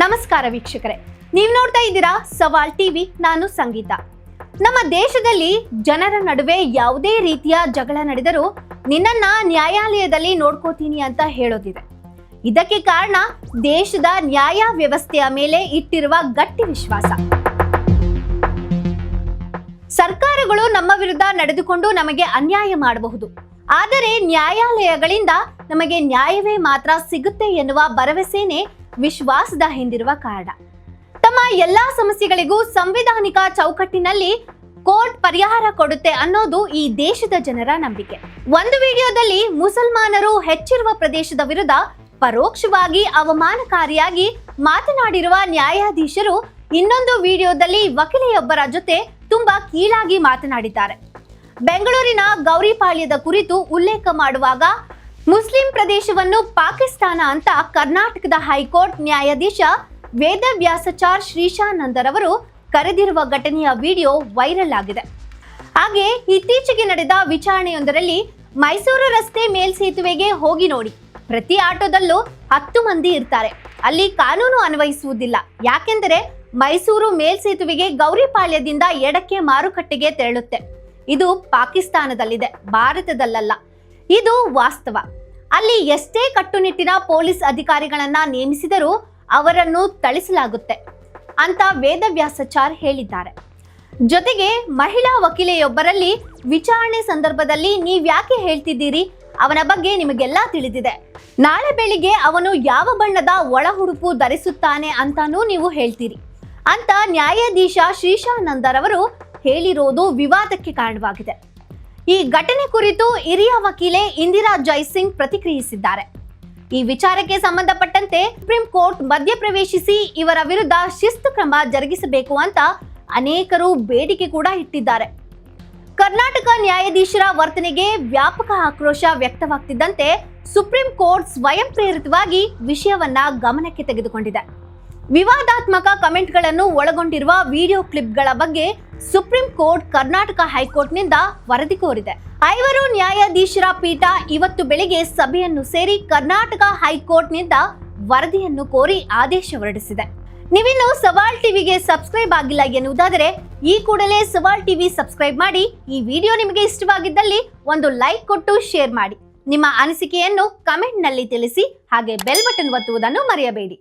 ನಮಸ್ಕಾರ ವೀಕ್ಷಕರೇ. ನೀವು ನೋಡ್ತಾ ಇದ್ದೀರಾ ಸವಾಲ್ ಟಿವಿ, ನಾನು ಸಂಗೀತ. ನಮ್ಮ ದೇಶದಲ್ಲಿ ಜನರ ನಡುವೆ ಯಾವುದೇ ರೀತಿಯ ಜಗಳ ನಡೆದರೂ ನಿನ್ನನ್ನ ನ್ಯಾಯಾಲಯದಲ್ಲಿ ನೋಡ್ಕೋತೀನಿ ಅಂತ ಹೇಳೋದಿದೆ. ಇದಕ್ಕೆ ಕಾರಣ ದೇಶದ ನ್ಯಾಯ ವ್ಯವಸ್ಥೆಯ ಮೇಲೆ ಇಟ್ಟಿರುವ ಗಟ್ಟಿ ವಿಶ್ವಾಸ. ಸರ್ಕಾರಗಳು ನಮ್ಮ ವಿರುದ್ಧ ನಡೆದುಕೊಂಡು ನಮಗೆ ಅನ್ಯಾಯ ಮಾಡಬಹುದು. ಆದರೆ ನ್ಯಾಯಾಲಯಗಳಿಂದ ನಮಗೆ ನ್ಯಾಯವೇ ಮಾತ್ರ ಸಿಗುತ್ತೆ ಎನ್ನುವ ಭರವಸೆನೇ ವಿಶ್ವಾಸದ ಹಿಂದಿರುವ ಕಾರಣ. ತಮ್ಮ ಎಲ್ಲಾ ಸಮಸ್ಯೆಗಳಿಗೂ ಸಂವಿಧಾನಿಕ ಚೌಕಟ್ಟಿನಲ್ಲಿ ಕೋರ್ಟ್ ಪರಿಹಾರ ಕೊಡುತ್ತೆ ಅನ್ನೋದು ಈ ದೇಶದ ಜನರ ನಂಬಿಕೆ. ಒಂದು ವಿಡಿಯೋದಲ್ಲಿ ಮುಸಲ್ಮಾನರು ಹೆಚ್ಚಿರುವ ಪ್ರದೇಶದ ವಿರುದ್ಧ ಪರೋಕ್ಷವಾಗಿ ಅವಮಾನಕಾರಿಯಾಗಿ ಮಾತನಾಡಿರುವ ನ್ಯಾಯಾಧೀಶರು ಇನ್ನೊಂದು ವಿಡಿಯೋದಲ್ಲಿ ವಕೀಲೆಯೊಬ್ಬರ ಜೊತೆ ತುಂಬಾ ಕೀಳಾಗಿ ಮಾತನಾಡಿದ್ದಾರೆ. ಬೆಂಗಳೂರಿನ ಗೌರಿಪಾಳ್ಯದ ಕುರಿತು ಉಲ್ಲೇಖ ಮಾಡುವಾಗ ಮುಸ್ಲಿಂ ಪ್ರದೇಶವನ್ನು ಪಾಕಿಸ್ತಾನ ಅಂತ ಕರ್ನಾಟಕದ ಹೈಕೋರ್ಟ್ ನ್ಯಾಯಾಧೀಶ ವೇದವ್ಯಾಸಚಾರ್ ಶ್ರೀಶಾನಂದರವರು ಕರೆದಿರುವ ಘಟನೆಯ ವಿಡಿಯೋ ವೈರಲ್ ಆಗಿದೆ. ಹಾಗೆ ಇತ್ತೀಚೆಗೆ ನಡೆದ ವಿಚಾರಣೆಯೊಂದರಲ್ಲಿ ಮೈಸೂರು ರಸ್ತೆ ಮೇಲ್ಸೇತುವೆಗೆ ಹೋಗಿ ನೋಡಿ. ಪ್ರತಿ ಆಟೋದಲ್ಲೂ ಹತ್ತು ಮಂದಿ ಇರ್ತಾರೆ. ಅಲ್ಲಿ ಕಾನೂನು ಅನ್ವಯಿಸುವುದಿಲ್ಲ. ಯಾಕೆಂದರೆ ಮೈಸೂರು ಮೇಲ್ಸೇತುವೆಗೆ ಗೌರಿಪಾಳ್ಯದಿಂದ ಎಡಕ್ಕೆ ಮಾರುಕಟ್ಟೆಗೆ ತೆರಳುತ್ತೆ. ಇದು ಪಾಕಿಸ್ತಾನದಲ್ಲಿದೆ, ಭಾರತದಲ್ಲಲ್ಲ. ಇದು ವಾಸ್ತವ. ಅಲ್ಲಿ ಎಷ್ಟೇ ಕಟ್ಟುನಿಟ್ಟಿನ ಪೊಲೀಸ್ ಅಧಿಕಾರಿಗಳನ್ನ ನೇಮಿಸಿದರೂ ಅವರನ್ನು ಥಳಿಸಲಾಗುತ್ತೆ ಅಂತ ವೇದವ್ಯಾಸಚಾರ್ ಹೇಳಿದ್ದಾರೆ. ಜೊತೆಗೆ ಮಹಿಳಾ ವಕೀಲೆಯೊಬ್ಬರಲ್ಲಿ ವಿಚಾರಣೆ ಸಂದರ್ಭದಲ್ಲಿ ನೀವ್ಯಾಕೆ ಹೇಳ್ತಿದ್ದೀರಿ? ಅವನ ಬಗ್ಗೆ ನಿಮಗೆಲ್ಲ ತಿಳಿದಿದೆ. ನಾಳೆ ಬೆಳಿಗ್ಗೆ ಅವನು ಯಾವ ಬಣ್ಣದ ಒಳಹುಡುಪು ಧರಿಸುತ್ತಾನೆ ಅಂತಾನೂ ನೀವು ಹೇಳ್ತೀರಿ. ಅಂತ ನ್ಯಾಯಾಧೀಶ ಶ್ರೀಶಾನಂದರವರು ಹೇಳಿರೋದು ವಿವಾದಕ್ಕೆ ಕಾರಣವಾಗಿದೆ. ಈ ಘಟನೆ ಕುರಿತು ಹಿರಿಯ ವಕೀಲೆ ಇಂದಿರಾ ಜೈಸಿಂಗ್ ಪ್ರತಿಕ್ರಿಯಿಸಿದ್ದಾರೆ. ಈ ವಿಚಾರಕ್ಕೆ ಸಂಬಂಧಪಟ್ಟಂತೆ ಸುಪ್ರೀಂ ಕೋರ್ಟ್ ಮಧ್ಯಪ್ರವೇಶಿಸಿ ಇವರ ವಿರುದ್ಧ ಶಿಸ್ತು ಕ್ರಮ ಜರುಗಿಸಬೇಕು ಅಂತ ಅನೇಕರು ಬೇಡಿಕೆ ಕೂಡ ಇಟ್ಟಿದ್ದಾರೆ. ಕರ್ನಾಟಕ ನ್ಯಾಯಾಧೀಶರ ವರ್ತನೆಗೆ ವ್ಯಾಪಕ ಆಕ್ರೋಶ ವ್ಯಕ್ತವಾಗ್ತಿದ್ದಂತೆ ಸುಪ್ರೀಂ ಕೋರ್ಟ್ ಸ್ವಯಂ ಪ್ರೇರಿತವಾಗಿ ವಿಷಯವನ್ನ ಗಮನಕ್ಕೆ ತೆಗೆದುಕೊಂಡಿದೆ. ವಿವಾದಾತ್ಮಕ ಕಮೆಂಟ್ಗಳನ್ನು ಒಳಗೊಂಡಿರುವ ವಿಡಿಯೋ ಕ್ಲಿಪ್ಗಳ ಬಗ್ಗೆ ಸುಪ್ರೀಂ ಕೋರ್ಟ್ ಕರ್ನಾಟಕ ಹೈಕೋರ್ಟ್ನಿಂದ ವರದಿ ಕೋರಿದೆ. ಐವರು ನ್ಯಾಯಾಧೀಶರ ಪೀಠ ಇವತ್ತು ಬೆಳಿಗ್ಗೆ ಸಭೆಯನ್ನು ಸೇರಿ ಕರ್ನಾಟಕ ಹೈಕೋರ್ಟ್ನಿಂದ ವರದಿಯನ್ನು ಕೋರಿ ಆದೇಶ ಹೊರಡಿಸಿದೆ. ನೀವಿನ್ನು ಸವಾಲ್ ಟಿವಿಗೆ ಸಬ್ಸ್ಕ್ರೈಬ್ ಆಗಿಲ್ಲ ಎನ್ನುವುದಾದರೆ ಈ ಕೂಡಲೇ ಸವಾಲ್ ಟಿವಿ ಸಬ್ಸ್ಕ್ರೈಬ್ ಮಾಡಿ ಈ ವಿಡಿಯೋ ನಿಮಗೆ ಇಷ್ಟವಾಗಿದ್ದಲ್ಲಿ ಒಂದು ಲೈಕ್ ಕೊಟ್ಟು ಶೇರ್ ಮಾಡಿ. ನಿಮ್ಮ ಅನಿಸಿಕೆಯನ್ನು ಕಮೆಂಟ್ನಲ್ಲಿ ತಿಳಿಸಿ ಹಾಗೆ ಬೆಲ್ ಬಟನ್ ಒತ್ತುವುದನ್ನು ಮರೆಯಬೇಡಿ.